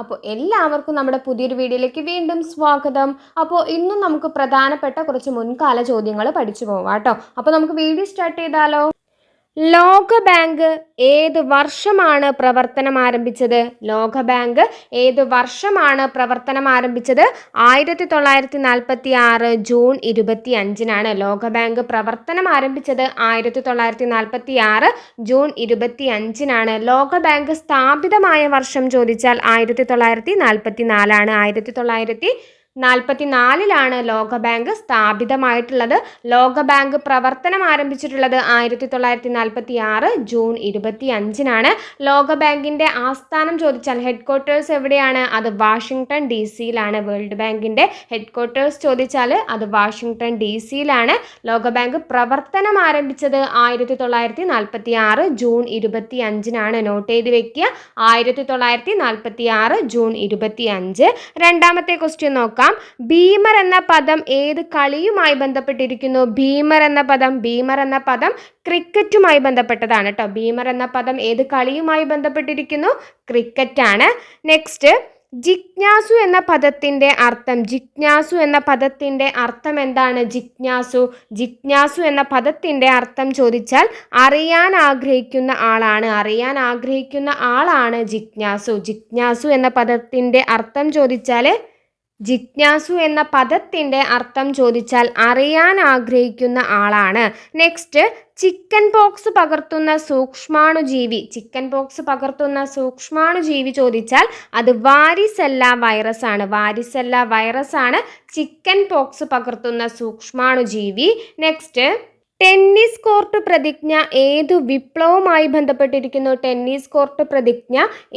അപ്പോൾ എല്ലാവർക്കും നമ്മുടെ പുതിയൊരു വീഡിയോയിലേക്ക് വീണ്ടും സ്വാഗതം. അപ്പോൾ ഇന്നും നമുക്ക് പ്രധാനപ്പെട്ട കുറച്ച് മുൻകാല ചോദ്യങ്ങൾ പഠിച്ചു പോവാം കേട്ടോ. അപ്പോൾ നമുക്ക് വീഡിയോ സ്റ്റാർട്ട് ചെയ്താലോ? ലോകബാങ്ക് ഏത് വർഷമാണ് പ്രവർത്തനം ആരംഭിച്ചത്? ലോകബാങ്ക് ഏത് വർഷമാണ് പ്രവർത്തനം ആരംഭിച്ചത്? ആയിരത്തി തൊള്ളായിരത്തി നാൽപ്പത്തി ആറ് ജൂൺ ഇരുപത്തി അഞ്ചിനാണ് ലോകബാങ്ക് പ്രവർത്തനം ആരംഭിച്ചത്. ആയിരത്തി തൊള്ളായിരത്തി നാൽപ്പത്തി ആറ് ജൂൺ ഇരുപത്തി അഞ്ചിനാണ് ലോകബാങ്ക് സ്ഥാപിതമായ വർഷം ചോദിച്ചാൽ ആയിരത്തി തൊള്ളായിരത്തി നാൽപ്പത്തി നാലാണ് ആയിരത്തി തൊള്ളായിരത്തി നാൽപ്പത്തി ലോക ലോകബാങ്ക് സ്ഥാപിതമായിട്ടുള്ളത്. ലോകബാങ്ക് പ്രവർത്തനം ആരംഭിച്ചിട്ടുള്ളത് ആയിരത്തി തൊള്ളായിരത്തി നാൽപ്പത്തി ആറ് ജൂൺ ഇരുപത്തി അഞ്ചിനാണ് ലോകബാങ്കിന്റെ ആസ്ഥാനം ചോദിച്ചാൽ ഹെഡ് ക്വാർട്ടേഴ്സ് എവിടെയാണ്? അത് വാഷിങ്ടൺ ഡി സിയിലാണ്. വേൾഡ് ബാങ്കിന്റെ ഹെഡ് ക്വാർട്ടേഴ്സ് ചോദിച്ചാൽ അത് വാഷിങ്ടൺ ഡി സിയിലാണ്. ലോകബാങ്ക് പ്രവർത്തനം ആരംഭിച്ചത് ആയിരത്തി തൊള്ളായിരത്തി നാൽപ്പത്തി ആറ് ജൂൺ ഇരുപത്തി അഞ്ചിനാണ് നോട്ട് ചെയ്ത് വെക്കുക. ആയിരത്തി തൊള്ളായിരത്തി നാൽപ്പത്തി ആറ് ജൂൺ ഇരുപത്തി അഞ്ച് രണ്ടാമത്തെ ക്വസ്റ്റ്യൻ നോക്കാം. ഭീമർ എന്ന പദം ഏത് കളിയുമായി ബന്ധപ്പെട്ടിരിക്കുന്നു? ഭീമർ എന്ന പദം ഭീമർ എന്ന പദം ക്രിക്കറ്റുമായി ബന്ധപ്പെട്ടതാണ് കേട്ടോ. ഭീമർ എന്ന പദം ഏത് കളിയുമായി ബന്ധപ്പെട്ടിരിക്കുന്നു? ക്രിക്കറ്റാണ്. നെക്സ്റ്റ് ജിജ്ഞാസു എന്ന പദത്തിന്റെ അർത്ഥം ജിജ്ഞാസു എന്ന പദത്തിന്റെ അർത്ഥം എന്താണ്? ജിജ്ഞാസു. ജിജ്ഞാസു എന്ന പദത്തിന്റെ അർത്ഥം ചോദിച്ചാൽ അറിയാൻ ആഗ്രഹിക്കുന്ന ആളാണ്. അറിയാൻ ആഗ്രഹിക്കുന്ന ആളാണ് ജിജ്ഞാസു. ജിജ്ഞാസു എന്ന പദത്തിന്റെ അർത്ഥം ചോദിച്ചാൽ ജിജ്ഞാസു എന്ന പദത്തിന്റെ അർത്ഥം ചോദിച്ചാൽ അറിയാൻ ആഗ്രഹിക്കുന്ന ആളാണ്. നെക്സ്റ്റ് ചിക്കൻ പോക്സ് പകർത്തുന്ന സൂക്ഷ്മാണുജീവി. ചിക്കൻ പോക്സ് പകർത്തുന്ന സൂക്ഷ്മാണുജീവി ചോദിച്ചാൽ അത് വാരിസെല്ല വൈറസ് ആണ്. വാരിസെല്ല വൈറസ് ആണ് ചിക്കൻ പോക്സ് പകർത്തുന്ന സൂക്ഷ്മാണുജീവി. നെക്സ്റ്റ് ടെന്നീസ് കോർട്ട് പ്രതിജ്ഞ ഏതു വിപ്ലവവുമായി ബന്ധപ്പെട്ടിരിക്കുന്നു? ടെന്നീസ് കോർട്ട് പ്രതിജ്ഞ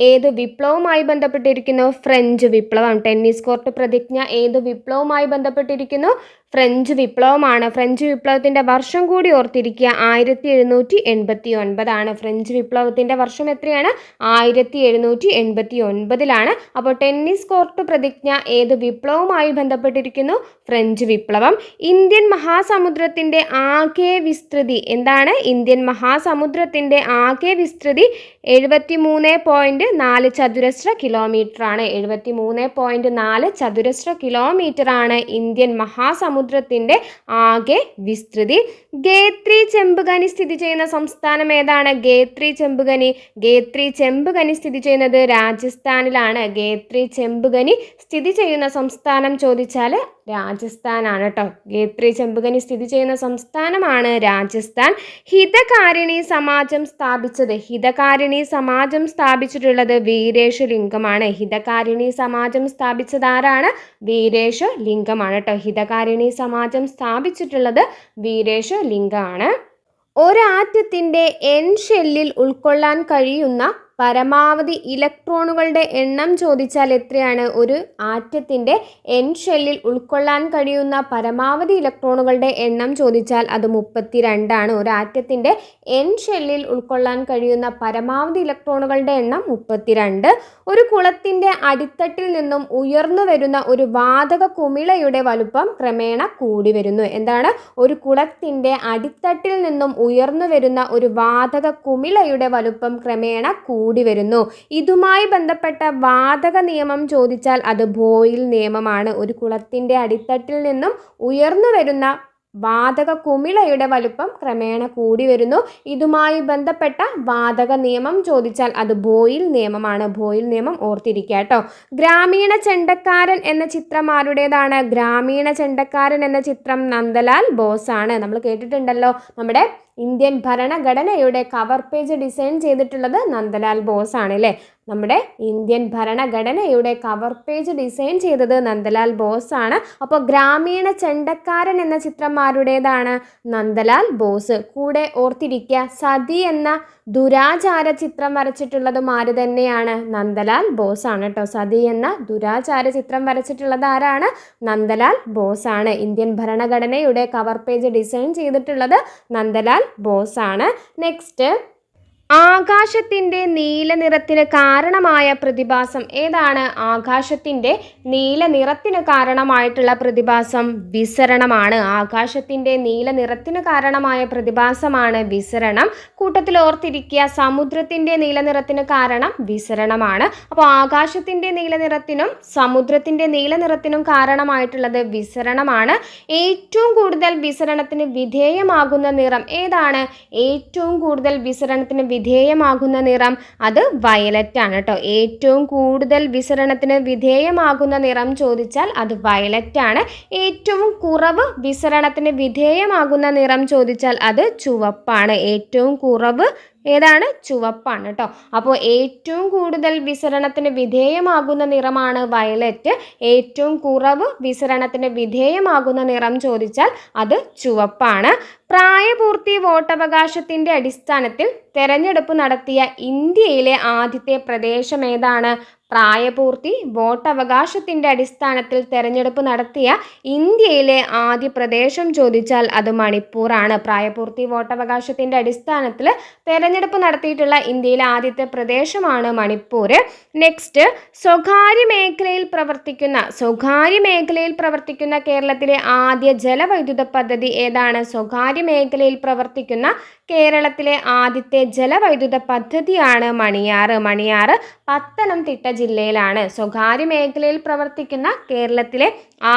ഏതു വിപ്ലവവുമായി ബന്ധപ്പെട്ടിരിക്കുന്നു? ഫ്രഞ്ച് വിപ്ലവം. ടെന്നീസ് കോർട്ട് പ്രതിജ്ഞ ഏതു വിപ്ലവവുമായി ബന്ധപ്പെട്ടിരിക്കുന്നു? ഫ്രഞ്ച് വിപ്ലവമാണ്. ഫ്രഞ്ച് വിപ്ലവത്തിന്റെ വർഷം കൂടി ഓർത്തിരിക്കുക. ആയിരത്തി എഴുന്നൂറ്റി എൺപത്തി ഒൻപതാണ് ഫ്രഞ്ച് വിപ്ലവത്തിന്റെ വർഷം എത്രയാണ്? ആയിരത്തി എഴുന്നൂറ്റി എൺപത്തി ഒൻപതിലാണ് അപ്പോൾ ടെന്നീസ് കോർട്ട് പ്രതിജ്ഞ ഏത് വിപ്ലവവുമായി ബന്ധപ്പെട്ടിരിക്കുന്നു? ഫ്രഞ്ച് വിപ്ലവം. ഇന്ത്യൻ മഹാസമുദ്രത്തിന്റെ ആകെ വിസ്തൃതി എന്താണ്? ഇന്ത്യൻ മഹാസമുദ്രത്തിന്റെ ആകെ വിസ്തൃതി എഴുപത്തി മൂന്ന് പോയിന്റ് നാല് ചതുരശ്ര കിലോമീറ്റർ ആണ് എഴുപത്തി മൂന്ന് പോയിന്റ് നാല് ചതുരശ്ര കിലോമീറ്റർ ആണ് ഇന്ത്യൻ മഹാസമുദ്രത്തിന്റെ ആകെ വിസ്തൃതി ഗേത്രി ചെമ്പുകനി സ്ഥിതി ചെയ്യുന്ന സംസ്ഥാനം ഏതാണ്? ഗേത്രി ചെമ്പുകനി. ഗേത്രി ചെമ്പുകനി സ്ഥിതി ചെയ്യുന്നത് രാജസ്ഥാനിലാണ്. ഗേത്രി ചെമ്പുകനി സ്ഥിതി ചെയ്യുന്ന സംസ്ഥാനം ചോദിച്ചാൽ രാജസ്ഥാനാണ് കേട്ടോ ഗേത്രി ചെമ്പുകനി സ്ഥിതി ചെയ്യുന്ന സംസ്ഥാനമാണ് രാജസ്ഥാൻ. ഹിതകാരിണി സമാജം സ്ഥാപിച്ചത് ഹിതകാരിണി സമാജം സ്ഥാപിച്ചിട്ടുള്ളത് വീരേഷ ലിംഗമാണ് ഹിതകാരിണി സമാജം സ്ഥാപിച്ചത് ആരാണ്? വീരേഷ ലിംഗമാണ് കേട്ടോ ഹിതകാരിണി സമാജം സ്ഥാപിച്ചിട്ടുള്ളത് വീരേഷ ലിംഗമാണ് ഒരാറ്റത്തിന്റെ എൻ ഷെല്ലിൽ ഉൾക്കൊള്ളാൻ കഴിയുന്ന പരമാവധി ഇലക്ട്രോണുകളുടെ എണ്ണം ചോദിച്ചാൽ എത്രയാണ്? ഒരു ആറ്റത്തിന്റെ എൻ ഷെല്ലിൽ ഉൾക്കൊള്ളാൻ കഴിയുന്ന പരമാവധി ഇലക്ട്രോണുകളുടെ എണ്ണം ചോദിച്ചാൽ അത് മുപ്പത്തി രണ്ടാണ് ഒരു ആറ്റത്തിന്റെ എൻ ഷെല്ലിൽ ഉൾക്കൊള്ളാൻ കഴിയുന്ന പരമാവധി ഇലക്ട്രോണുകളുടെ എണ്ണം മുപ്പത്തിരണ്ട്. ഒരു കുളത്തിന്റെ അടിത്തട്ടിൽ നിന്നും ഉയർന്നു വരുന്ന ഒരു വാതക കുമിളയുടെ വലുപ്പം ക്രമേണ കൂടി വരുന്നു. എന്താണ്? ഒരു കുളത്തിന്റെ അടിത്തട്ടിൽ നിന്നും ഉയർന്നു വരുന്ന ഒരു വാതക കുമിളയുടെ വലുപ്പം ക്രമേണ കൂടി വരുന്നു. ഇതുമായി ബന്ധപ്പെട്ട വാതക നിയമം ചോദിച്ചാൽ അത് ബോയിൽ നിയമമാണ്. ഒരു കുളത്തിന്റെ അടിത്തട്ടിൽ നിന്നും ഉയർന്നു വരുന്ന വാതക കുമിളയുടെ വലുപ്പം ക്രമേണ കൂടി വരുന്നു. ഇതുമായി ബന്ധപ്പെട്ട വാതക നിയമം ചോദിച്ചാൽ അത് ബോയിൽ നിയമമാണ്. ബോയിൽ നിയമം ഓർത്തിരിക്കുക കേട്ടോ. ഗ്രാമീണ ചെണ്ടക്കാരൻ എന്ന ചിത്രം ആരുടേതാണ്? ഗ്രാമീണ ചെണ്ടക്കാരൻ എന്ന ചിത്രം നന്ദലാൽ ബോസാണ്. നമ്മൾ കേട്ടിട്ടുണ്ടല്ലോ നമ്മുടെ ഇന്ത്യൻ ഭരണഘടനയുടെ കവർ പേജ് ഡിസൈൻ ചെയ്തിട്ടുള്ളത് നന്ദലാൽ ബോസ് ആണ് അല്ലേ നമ്മുടെ ഇന്ത്യൻ ഭരണഘടനയുടെ കവർ പേജ് ഡിസൈൻ ചെയ്തത് നന്ദലാൽ ബോസ് ആണ്. അപ്പോൾ ഗ്രാമീണ ചെണ്ടക്കാരൻ എന്ന ചിത്രം നന്ദലാൽ ബോസ്. കൂടെ ഓർത്തിരിക്കുക സതി എന്ന ദുരാചാര ചിത്രം വരച്ചിട്ടുള്ളതും ആര് തന്നെയാണ്? നന്ദലാൽ ബോസ് ആണ് കേട്ടോ സതി എന്ന ദുരാചാര ചിത്രം വരച്ചിട്ടുള്ളത് ആരാണ്? നന്ദലാൽ ബോസ് ആണ്. ഇന്ത്യൻ ഭരണഘടനയുടെ കവർ പേജ് ഡിസൈൻ ചെയ്തിട്ടുള്ളത് നന്ദലാൽ ബോസ് ആണ്. നെക്സ്റ്റ് ആകാശത്തിന്റെ നീല നിറത്തിന് കാരണമായ പ്രതിഭാസം ഏതാണ്? ആകാശത്തിന്റെ നീല നിറത്തിന് കാരണമായിട്ടുള്ള പ്രതിഭാസം വിസരണമാണ്. ആകാശത്തിന്റെ നീല നിറത്തിന് കാരണമായ പ്രതിഭാസമാണ് വിസരണം. കൂട്ടത്തിൽ ഓർത്തിരിക്കുക സമുദ്രത്തിന്റെ നീല നിറത്തിന് കാരണം വിസരണമാണ്. അപ്പോൾ ആകാശത്തിന്റെ നീല നിറത്തിനും സമുദ്രത്തിന്റെ നീല നിറത്തിനും കാരണമായിട്ടുള്ളത് വിസരണമാണ്. ഏറ്റവും കൂടുതൽ വിസരണത്തിന് വിധേയമാകുന്ന നിറം ഏതാണ്? ഏറ്റവും കൂടുതൽ വിസരണത്തിന് വിധേയമാകുന്ന നിറം അത് വയലറ്റ് ആണ് കേട്ടോ. ഏറ്റവും കൂടുതൽ വിസരണത്തിന് വിധേയമാകുന്ന നിറം ചോദിച്ചാൽ അത് വയലറ്റ് ആണ് ഏറ്റവും കുറവ് വിസരണത്തിന് വിധേയമാകുന്ന നിറം ചോദിച്ചാൽ അത് ചുവപ്പാണ്. ഏറ്റവും കുറവ് ഏതാണ്? ചുവപ്പാണ് കേട്ടോ. അപ്പോൾ ഏറ്റവും കൂടുതൽ വിസരണത്തിന് വിധേയമാകുന്ന നിറമാണ് വയലറ്റ്. ഏറ്റവും കുറവ് വിസരണത്തിന് വിധേയമാകുന്ന നിറം ചോദിച്ചാൽ അത് ചുവപ്പാണ്. പ്രായപൂർത്തി വോട്ടവകാശത്തിന്റെ അടിസ്ഥാനത്തിൽ തെരഞ്ഞെടുപ്പ് നടത്തിയ ഇന്ത്യയിലെ ആദ്യത്തെ പ്രദേശം ഏതാണ്? പ്രായപൂർത്തി വോട്ടവകാശത്തിന്റെ അടിസ്ഥാനത്തിൽ തെരഞ്ഞെടുപ്പ് നടത്തിയ ഇന്ത്യയിലെ ആദ്യ പ്രദേശം ചോദിച്ചാൽ അത് മണിപ്പൂറാണ്. പ്രായപൂർത്തി വോട്ടവകാശത്തിന്റെ അടിസ്ഥാനത്തിൽ തെരഞ്ഞെടുപ്പ് നടത്തിയിട്ടുള്ള ഇന്ത്യയിലെ ആദ്യത്തെ പ്രദേശമാണ് മണിപ്പൂർ നെക്സ്റ്റ് സ്വകാര്യ മേഖലയിൽ പ്രവർത്തിക്കുന്ന സ്വകാര്യ മേഖലയിൽ പ്രവർത്തിക്കുന്ന കേരളത്തിലെ ആദ്യ ജലവൈദ്യുത പദ്ധതി ഏതാണ്? സ്വകാര്യ മേഖലയിൽ പ്രവർത്തിക്കുന്ന കേരളത്തിലെ ആദ്യത്തെ ജലവൈദ്യുത പദ്ധതിയാണ് മണിയാറ്. മണിയാറ് പത്തനംതിട്ട ജില്ലയിലാണ് സ്വകാര്യ മേഖലയിൽ പ്രവർത്തിക്കുന്ന കേരളത്തിലെ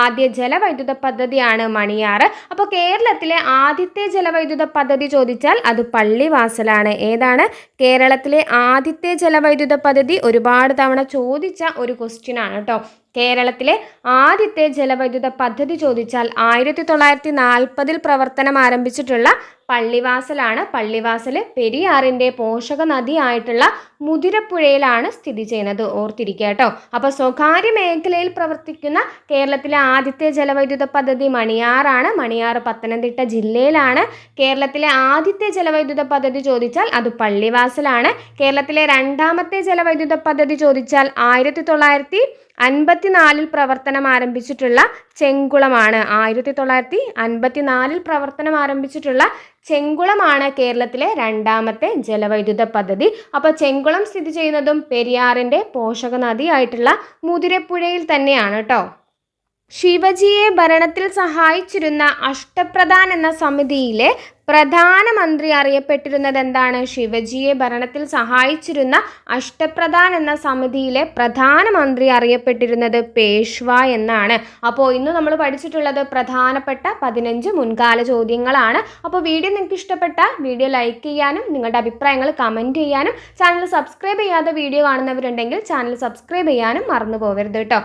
ആദ്യ ജലവൈദ്യുത പദ്ധതിയാണ് മണിയാറ്. അപ്പോൾ കേരളത്തിലെ ആദ്യത്തെ ജലവൈദ്യുത പദ്ധതി ചോദിച്ചാൽ അത് പള്ളിവാസലാണ്. ഏതാണ്? കേരളത്തിലെ ആദ്യത്തെ ജലവൈദ്യുത പദ്ധതി ഒരുപാട് തവണ ചോദിച്ച ഒരു ക്വസ്റ്റ്യൻ ആണ് കേട്ടോ കേരളത്തിലെ ആദ്യത്തെ ജലവൈദ്യുത പദ്ധതി ചോദിച്ചാൽ ആയിരത്തി തൊള്ളായിരത്തി നാൽപ്പതിൽ പ്രവർത്തനം ആരംഭിച്ചിട്ടുള്ള പള്ളിവാസലാണ്. പള്ളിവാസൽ പെരിയാറിന്റെ പോഷക നദിയായിട്ടുള്ള മുതിരപ്പുഴയിലാണ് സ്ഥിതി ചെയ്യുന്നത് ഓർത്തിരിക്കുക കേട്ടോ. അപ്പോൾ സ്വകാര്യ മേഖലയിൽ പ്രവർത്തിക്കുന്ന കേരളത്തിലെ ആദ്യത്തെ ജലവൈദ്യുത പദ്ധതി മണിയാറാണ്. മണിയാർ പത്തനംതിട്ട ജില്ലയിലാണ്. കേരളത്തിലെ ആദ്യത്തെ ജലവൈദ്യുത പദ്ധതി ചോദിച്ചാൽ അത് പള്ളിവാസലാണ്. കേരളത്തിലെ രണ്ടാമത്തെ ജലവൈദ്യുത പദ്ധതി ചോദിച്ചാൽ ആയിരത്തി തൊള്ളായിരത്തി അൻപത്തിനാലിൽ പ്രവർത്തനം ആരംഭിച്ചിട്ടുള്ള ചെങ്കുളമാണ്. ആയിരത്തി തൊള്ളായിരത്തി അൻപത്തിനാലിൽ പ്രവർത്തനം ആരംഭിച്ചിട്ടുള്ള ചെങ്കുളമാണ് കേരളത്തിലെ രണ്ടാമത്തെ ജലവൈദ്യുത പദ്ധതി. അപ്പോൾ ചെങ്കുളം സ്ഥിതി ചെയ്യുന്നതും പെരിയാറിന്റെ പോഷക നദിയായിട്ടുള്ള മുതിരപ്പുഴയിൽ തന്നെയാണ് കേട്ടോ. ശിവജിയെ ഭരണത്തിൽ സഹായിച്ചിരുന്ന അഷ്ടപ്രധാൻ എന്ന സമിതിയിലെ പ്രധാനമന്ത്രി അറിയപ്പെട്ടിരുന്നത് എന്താണ് ശിവജിയെ ഭരണത്തിൽ സഹായിച്ചിരുന്ന അഷ്ടപ്രധാൻ എന്ന സമിതിയിലെ പ്രധാനമന്ത്രി അറിയപ്പെട്ടിരുന്നത് പേഷ്വ എന്നാണ്. അപ്പോൾ ഇന്ന് നമ്മൾ പഠിച്ചിട്ടുള്ളത് പ്രധാനപ്പെട്ട പതിനഞ്ച് മുൻകാല ചോദ്യങ്ങളാണ്. അപ്പോൾ വീഡിയോ നിങ്ങൾക്ക് ഇഷ്ടപ്പെട്ട വീഡിയോ ലൈക്ക് ചെയ്യാനും നിങ്ങളുടെ അഭിപ്രായങ്ങൾ കമന്റ് ചെയ്യാനും ചാനൽ സബ്സ്ക്രൈബ് ചെയ്യാതെ വീഡിയോ കാണുന്നവരുണ്ടെങ്കിൽ ചാനൽ സബ്സ്ക്രൈബ് ചെയ്യാനും മറന്നു പോകരുത് കേട്ടോ.